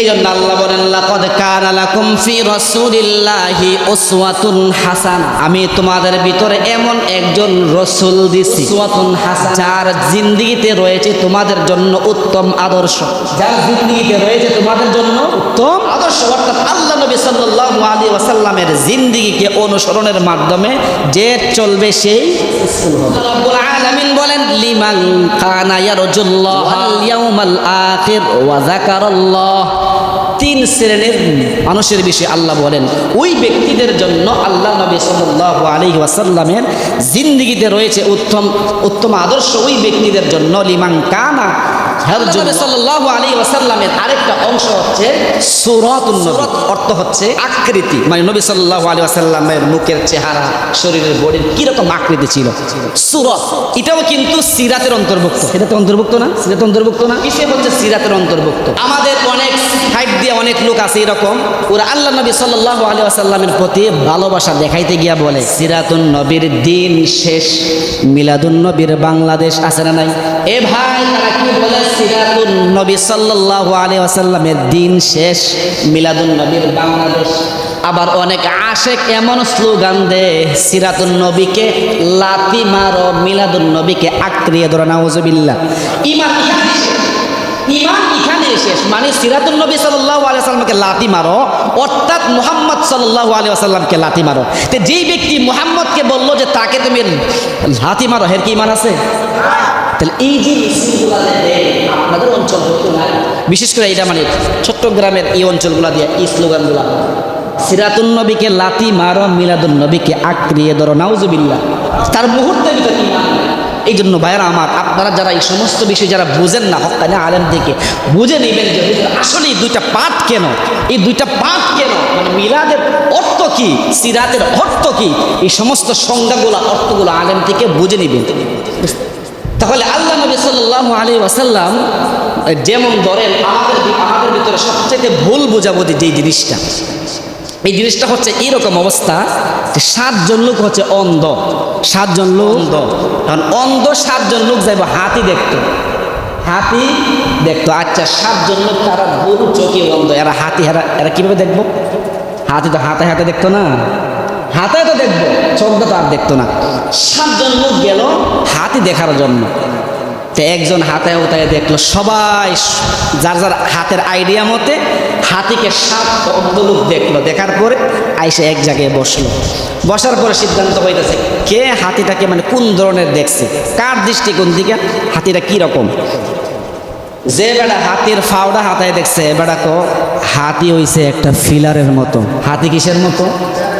এই জন্য আল্লাহ বলেন, লাকদ ফি রাসূলিল্লাহি উসওয়াতুন হাসানা। আমি তোমাদের ভিতরে এমন একজন রাসূল দিছি, উসওয়াতুন হাসানা। যার জিন্দেগিতে রয়েছে তোমাদের জন্য উত্তম আদর্শ। যার জিন্দেগিতে রয়েছে তোমাদের জন্য উত্তম অর্থাৎ আল্লাহ নবী সাল্লাল্লাহু আলাইহি ওয়াসাল্লামের জিন্দেগিকে অনুসরণের মাধ্যমে যে চলবে সেই আলামিন বলেন লিমান কানা ইয়ারজুল্লাহাল ইয়াউমাল আখির ওয়া যাকারাল্লাহ। তিন শ্রেণির মানুষের বিষয়ে আল্লাহ বলেন ওই ব্যক্তিদের জন্য আল্লাহ নবী সাল্লাল্লাহু আলাইহি ওয়াসাল্লামের জিন্দেগিতে রয়েছে উত্তম উত্তম আদর্শ ওই ব্যক্তিদের জন্য লিমান কানা সাল্লাল্লাহু আলাইহি ওয়াসাল্লামের আরেকটা অংশ হচ্ছে সুরাতুন নবী। অর্থ হচ্ছে আকৃতি। মানে নবী সাল্লাল্লাহু আলাইহি ওয়াসাল্লামের মুখের চেহারা শরীরের বডির কি রকম আকৃতি ছিল? সুরত। এটাও কিন্তু সিরাতের অন্তর্ভুক্ত। এটা তো অন্তর্ভুক্ত না? সিরাত অন্তর্ভুক্ত না? কিসে হচ্ছে সিরাতের অন্তর্ভুক্ত? আমাদের অনেক দিয়ে অনেক লোক আছে এরকম। ওরা আল্লাহ নবী সাল্লাল্লাহু আলাইহি ওয়াসাল্লামের প্রতি ভালোবাসা দেখাইতে গিয়া বলে সিরাতুন নবীর দিন শেষ মিলাদুন নবীর বাংলাদেশ আছে না নাই? এ ভাই তারা কি বলে? সিরাতুন নবী সাল্লাল্লাহু আলাইহি ওয়াসাল্লামের দিন শেষ, মিলাদুন নবীর বাংলাদেশ। আবার অনেক আশেক এমন স্লোগান দে সিরাতুন নবীকে লাতি মারো, মিলাদুন নবীকে আক্রিয়ে ধরো, নাউজুবিল্লাহ। ইমান ইমান এখানে শেষ। মানে সিরাতুল নবী আলাইহি ওয়াসাল্লামকে লাতি মারো, অর্থাৎ মুহাম্মদ আলাইহি ওয়াসাল্লামকে লাতি মারো। তো যেই ব্যক্তি মুহাম্মদকে বলল যে তাকে তুমি লাতি মারো, হের কি ইমান আছে? তাহলে এই যে মিছিলগুলো আপনাদের অঞ্চল বিশেষ করে এটা মানে চট্টগ্রামের এই অঞ্চলগুলো দিয়ে এই স্লোগানগুলো। সিরাতুন নবীকে লাতি মারো, মিলাদুন নবীকে আক্রিয়ে ধরো, নাউজুবিল্লাহ। তার মুহূর্তে এই জন্য ভাইয়েরা আমার, আপনারা যারা এই সমস্ত বিষয় যারা বুঝেন না, হকানে আলেম থেকে বুঝে নেবেন যে আসলে এই দুইটা পাঠ কেন? এই দুইটা পাঠ কেন? মানে মিলাদের অর্থ কি? সিরাতের অর্থ কি? এই সমস্ত সংজ্ঞাগুলো, অর্থগুলো আলেম থেকে বুঝে নেবেন। তাহলে আল্লাহ নবী সাল্লাল্লাহু আলাইহি ওয়াসাল্লাম যেমন ধরেন আমাদের আমাদের ভিতরে সবচেয়ে ভুল বোঝাবুঝি যেই জিনিসটা এই জিনিসটা হচ্ছে এরকম অবস্থা যে সাতজন লোক হচ্ছে অন্ধ। সাতজন লোক? অন্ধ। কারণ অন্ধ সাতজন লোক যাইব হাতি দেখতো। হাতি দেখতো আচ্ছা সাতজন লোক তারা গরু চোখে অন্ধ। এরা হাতি এরা এরা কীভাবে দেখব? হাতি তো হাতে হাতে দেখতো না। হাতে তো দেখব চোখটা তো আর দেখতো না। সাতজন লোক গেল হাতি দেখার জন্য। তো একজন হাতে উতায় দেখল, সবাই যার যার হাতের আইডিয়া মতে হাতিকে সাত অন্ধ লোক দেখল। দেখার পরে আইসে এক জায়গায় বসল। বসার পরে সিদ্ধান্ত হইতেছে, কে হাতিটাকে মানে কোন ধরনের দেখছে? কার দৃষ্টিকোণ দিকে হাতিটা কি রকম? যে বেড়া হাতির ফাওড়া হাতায় দেখছে বেড়া তো হাতি হইছে একটা ফিলারের মতো। হাতি কিসের মতো?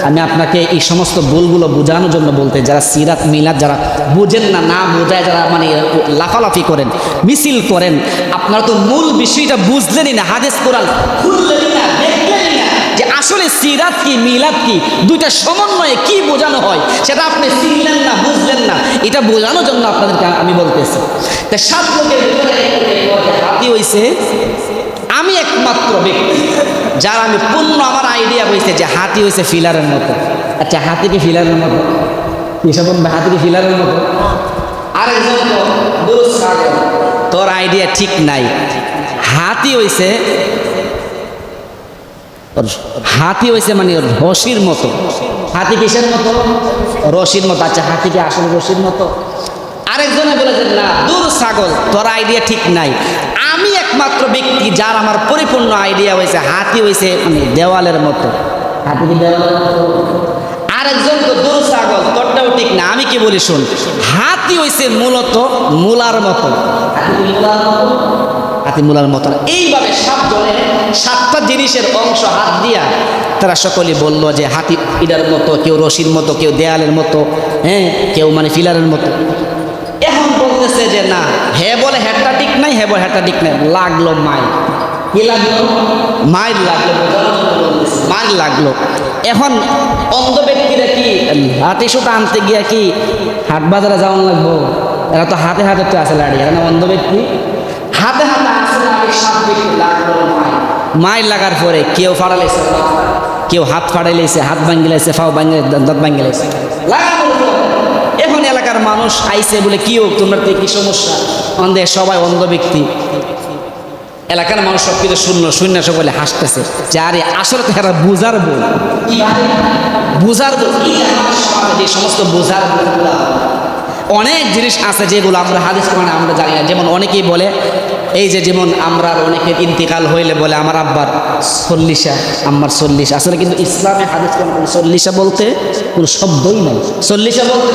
আমি আপনাকে এই সমস্ত ভুলগুলো বোঝানোর জন্য বলতে, যারা সিরাত, মিলাদ, যারা বুঝেন না না বোঝায়, যারা মানে লাফালাফি করেন, মিছিল করেন, আপনারা তো মূল বিষয়টা বুঝলেনই না, হাদিস, কোরআন যে আসলে সিরাত কি, মিলাদ কি, দুইটা সমন্বয়ে কি বোঝানো হয়, সেটা আপনি চিনলেন না, বুঝলেন না, এটা বোঝানোর জন্য আপনাদেরকে আমি বলতেছি। তা সাত লোকের ভিতরে হাতি হইছে আমি একমাত্র ব্যক্তি, যার আমি পূর্ণ আমার আইডিয়া হয়েছে যে হাতি হয়েছে ফিলারের মতো। আচ্ছা হাতি কি ফিলারের মতো? হিসাব হাতি কি ফিলারের মতো। তোর আইডিয়া ঠিক নাই। হাতি হইছে হাতি হয়েছে মানে রশির মতো। হাতি কিসের মতো? রশির মতো। আচ্ছা হাতি কি আসলে রশির মতো। আরেকজনে বলেছেন না দূর ছাগল তোর আইডিয়া ঠিক নাই। আমি একমাত্র ব্যক্তি যার আমার পরিপূর্ণ আইডিয়া হয়েছে হাতি হয়েছে মানে দেওয়ালের মতো। হাতি কি দেওয়ালের মতো? আরেকজন তো দূর ছাগল তোরটাও ঠিক না আমি কি বলি শুন হাতি হয়েছে মূলত মূলার মতো। হাতি মূলার মতো। এইভাবে সাতজনে সাতটা জিনিসের অংশ হাত দিয়া তারা সকলে বলল যে হাতি ইডার মতো কেউ রশির মতো কেউ দেয়ালের মতো হ্যাঁ কেউ মানে ফিলারের মতো। বলতেছে যে, না, হে বলে হেডটা ঠিক নাই, হে বলে হেডটা ঠিক নাই। লাগল মাই কি লাগল? মাইর লাগল। মাইর লাগল। এখন অন্ধ ব্যক্তিরা কি, হাতি সুতা আনতে গিয়া কি হাট বাজারে যাওয়ান লাগবো? এরা তো হাতে হাতে তো আছে লাড়ি, এরা অন্ধ ব্যক্তি? হাতে হাতে মাইর। লাগার পরে কেউ ফাড়ালাইছে কেউ হাত ফাড়াইলাইছে হাত ভাঙ্গিলাইছে ফাও ভাঙ্গি, দাঁত ভাঙ্গিলাইছে এলাকার মানুষ আইছে বলে কি হোক, তোমরা তো কি সমস্যা। অন্ধে সবাই অন্ধ ব্যক্তি। এলাকার মানুষ সব কিছু শূন্য শূন্য সকলে হাসতেছে। যে আরে আসলে তো এরা বুঝার বুঝার যে সমস্ত বুঝার অনেক জিনিস আছে যেগুলো আমরা হাদিস মানে আমরা জানি না। যেমন অনেকেই বলে, এই যে যেমন আমরা অনেকের ইন্তিকাল হইলে বলে আমার আব্বার চল্লিশা, আম্মার চল্লিশ। আসলে কিন্তু ইসলামে হাদিস কোন চল্লিশা বলতে কোনো শব্দই নাই। চল্লিশা বলতে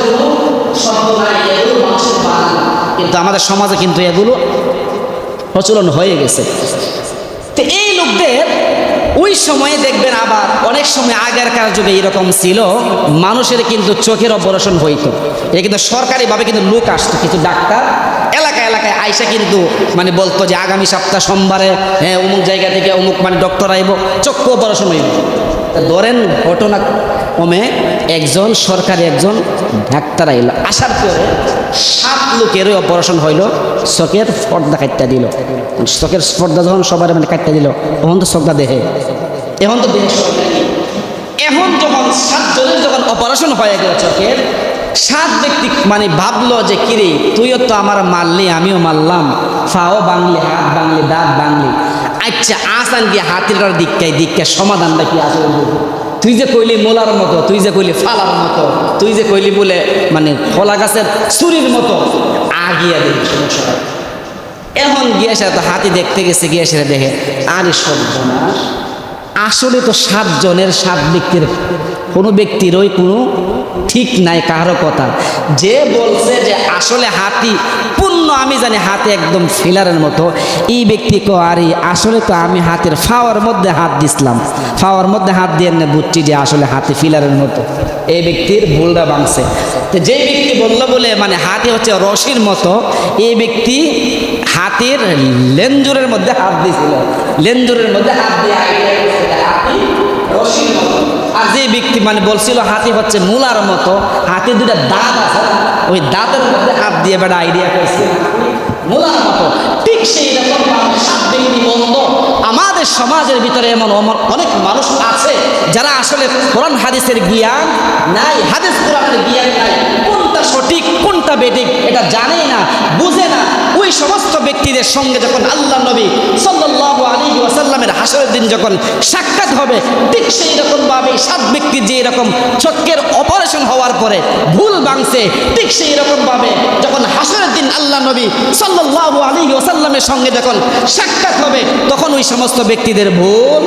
কিন্তু আমাদের সমাজে কিন্তু এগুলো প্রচলন হয়ে গেছে। তো এই লোকদের ওই সময়ে দেখবেন আবার অনেক সময় আগেরকার যুগে এরকম ছিল, মানুষের কিন্তু চোখের অপারেশন হইতো। এটা কিন্তু সরকারিভাবে কিন্তু লোক আসতো, কিছু ডাক্তার এলাকা এলাকায় আইসা কিন্তু মানে বলতো যে আগামী সপ্তাহ সোমবারে হ্যাঁ অমুক জায়গা থেকে অমুক মানে ডক্টর আইব, চক্ষু অপারেশন হইব। ধরেন ঘটনা কমে একজন, সরকারি একজন ডাক্তার আইল। আসার পরে সাত লোকেরই অপারেশন হইল। চোখের পর্দা কাটতে দিল। চোখের পর্দা যখন সবার মানে কাটটা দিল, তখন তো চোখটা দেহে এখন তো দেহে এখন যখন সাতজনের যখন অপারেশন হয়ে গেল চোখের, সাত ব্যক্তি মানে ভাবলো যে, কিরে, তুইও তো আমার মারলি, আমিও মারলাম। ফাও বাংলি, হাত বাংলি, দাঁত বাংলি। আচ্ছা আসান গিয়ে হাতির দিকটাই দিকটা সমাধানটা কি আছে তুই যে কইলি মোলার মতো, তুই যে কইলি ফালার মতো, তুই যে কইলি বলে মানে ফলা গাছের চুরির মতো, আগিয়া সমস্যা এখন গিয়ে সে তো হাতি দেখতে গেছে, গিয়ে সে দেখে, আরে সর্বনাশ। আসলে তো সাতজনের সাত ব্যক্তির, কোনো ব্যক্তিরই কোনো ঠিক নাই, কারও কথা। যে বলছে যে আসলে হাতি আমি জানি হাতে একদম ফিলারের মতো। এই ব্যক্তি কো আরে আসলে তো আমি হাতের ফাওয়ার মধ্যে হাত দিছিলাম। ফাওয়ার মধ্যে হাত দিয়ে না বুঝছি যে আসলে হাতে ফিলারের মতো। এই ব্যক্তির ভুলটা ভাঙছে। তো যে ব্যক্তি বলল বলে মানে হাতে হচ্ছে রশির মতো, এই ব্যক্তি হাতের লেঞ্জুরের মধ্যে হাত দিয়েছিল। লেঞ্জুরের মধ্যে হাত দিয়ে রশির মতো। ব্যক্তি মানে বলছিল হাতি হচ্ছে মূলার মতো হাতে দুটা দাঁত আছে, ওই দাঁতের মধ্যে হাত দিয়ে বেড়া আইডিয়া করছে। মূলার মতো, ঠিক সেই রকম আমাদের সমাজের ভিতরে এমন অনেক মানুষ আছে যারা আসলে কোরআন হাদিসের জ্ঞান নাই, হাদিস কোরআনের জ্ঞান নাই। কোনটা সঠিক, কোনটা বেঠিক, এটা জানে না, বুঝে না। ওই সমস্ত ব্যক্তিদের সঙ্গে যখন আল্লাহ নবী সাল্লাল্লাহু আলাইহি ওয়াসাল্লামের হাসরের দিন যখন সাক্ষাৎ হবে, ঠিক সেই রকম ভাবে সাত ব্যক্তির যে এরকম চক্রের অপারেশন হওয়ার পরে ভুল ভাঙছে, ঠিক সেই রকম ভাবে যখন হাসরের দিন আল্লাহ নবী সাল্লাল্লাহু আলাইহি ওসাল্লামের সঙ্গে যখন সাক্ষাৎ হবে, তখন ওই সমস্ত ব্যক্তিদের ভুল